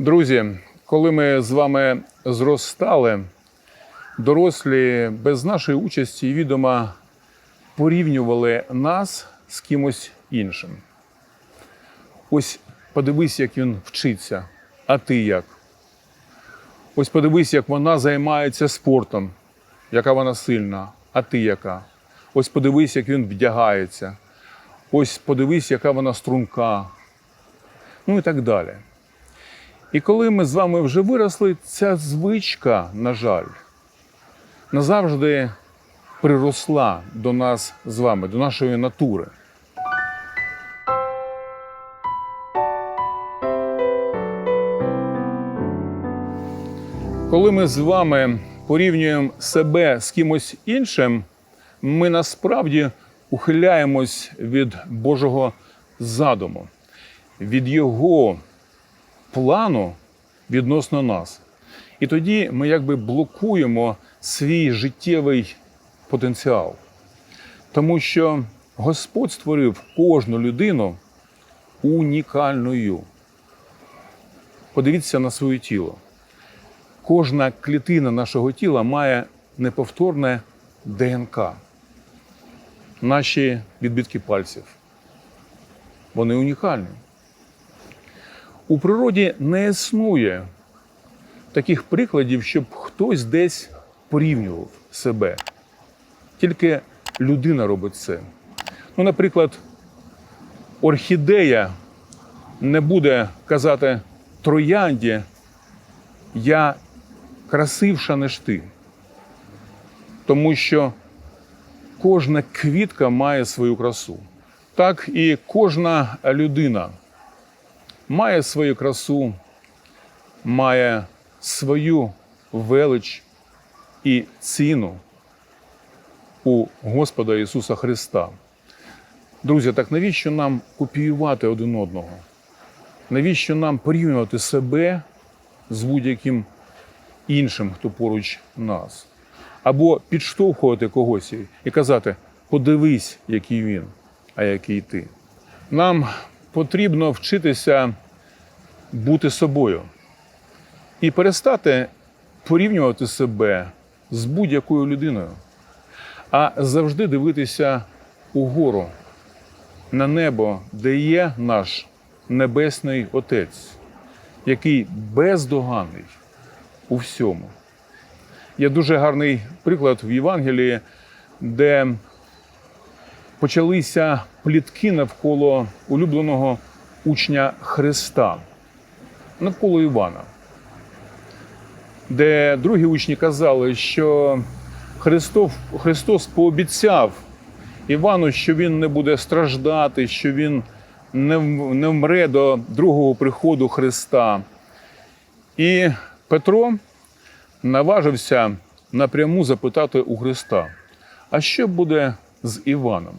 Друзі, коли ми з вами зростали, дорослі без нашої участі і відома порівнювали нас з кимось іншим. Ось подивись, як він вчиться, а ти як? Ось подивись, як вона займається спортом, яка вона сильна, а ти яка? Ось подивись, як він вдягається. Ось подивись, яка вона струнка. Ну і так далі. І коли ми з вами вже виросли, ця звичка, на жаль, назавжди приросла до нас з вами, до нашої натури. Коли ми з вами порівнюємо себе з кимось іншим, ми насправді ухиляємось від Божого задуму, від Його плану відносно нас. І тоді ми якби блокуємо свій життєвий потенціал. Тому що Господь створив кожну людину унікальною. Подивіться на своє тіло. Кожна клітина нашого тіла має неповторне ДНК. Наші відбитки пальців. Вони унікальні. У природі не існує таких прикладів, щоб хтось десь порівнював себе. Тільки людина робить це. Ну, наприклад, орхідея не буде казати троянді, я красивша, ніж ти. Тому що кожна квітка має свою красу. Так і кожна людина має свою красу, має свою велич і ціну у Господа Ісуса Христа. Друзі, так навіщо нам копіювати один одного? Навіщо нам порівнювати себе з будь-яким іншим, хто поруч нас? Або підштовхувати когось і казати: подивись, який він, а який ти. Нам потрібно вчитися бути собою і перестати порівнювати себе з будь-якою людиною, а завжди дивитися угору на небо, де є наш Небесний Отець, який бездоганний у всьому. Є дуже гарний приклад в Євангелії, де почалися плітки навколо улюбленого учня Христа, навколо Івана, де другі учні казали, що Христос, Христос пообіцяв Івану, що він не буде страждати, що він не вмре до другого приходу Христа. І Петро наважився напряму запитати у Христа, а що буде з Іваном?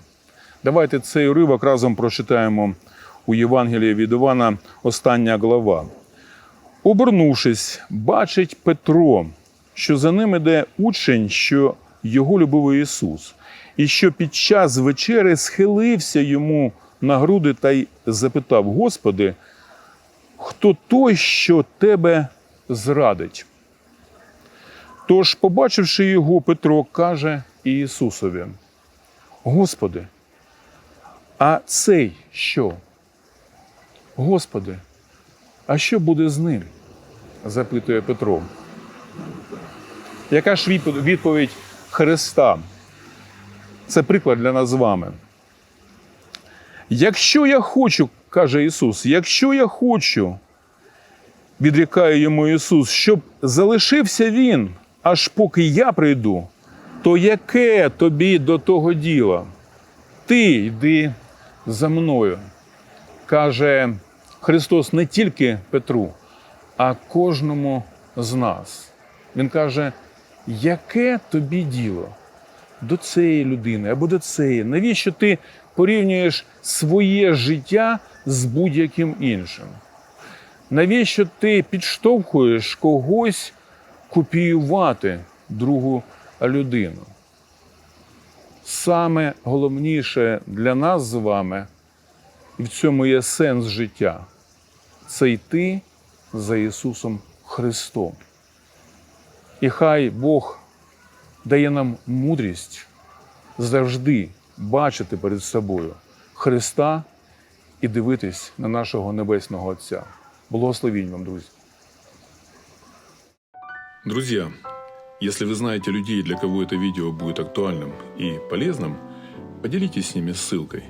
Давайте цей уривок разом прочитаємо у Євангелії від Івана, остання глава. Обернувшись, бачить Петро, що за ним іде учень, що його любив Ісус, і що під час вечери схилився йому на груди та й запитав: Господи, хто той, що тебе зрадить? Тож, побачивши його, Петро каже Ісусові: Господи, а цей що? Господи, а що буде з ним? запитує Петро. Яка ж відповідь Христа? Це приклад для нас з вами. Якщо я хочу, каже Ісус, якщо я хочу, відрікає йому Ісус, щоб залишився Він, аж поки я прийду, то яке тобі до того діла? Ти йди за мною, каже Христос не тільки Петру, а кожному з нас. Він каже, яке тобі діло до цієї людини або до цієї? Навіщо ти порівнюєш своє життя з будь-яким іншим? Навіщо ти підштовхуєш когось копіювати другу людину? Саме головніше для нас з вами, і в цьому є сенс життя, це йти за Ісусом Христом. І хай Бог дає нам мудрість завжди бачити перед собою Христа і дивитись на нашого Небесного Отця. Благословінь вам, друзі! Друзья, если вы знаете людей, для кого это видео будет актуальным и полезным, поделитесь с ними ссылкой.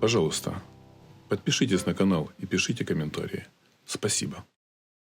Пожалуйста, подпишитесь на канал и пишите комментарии. Спасибо.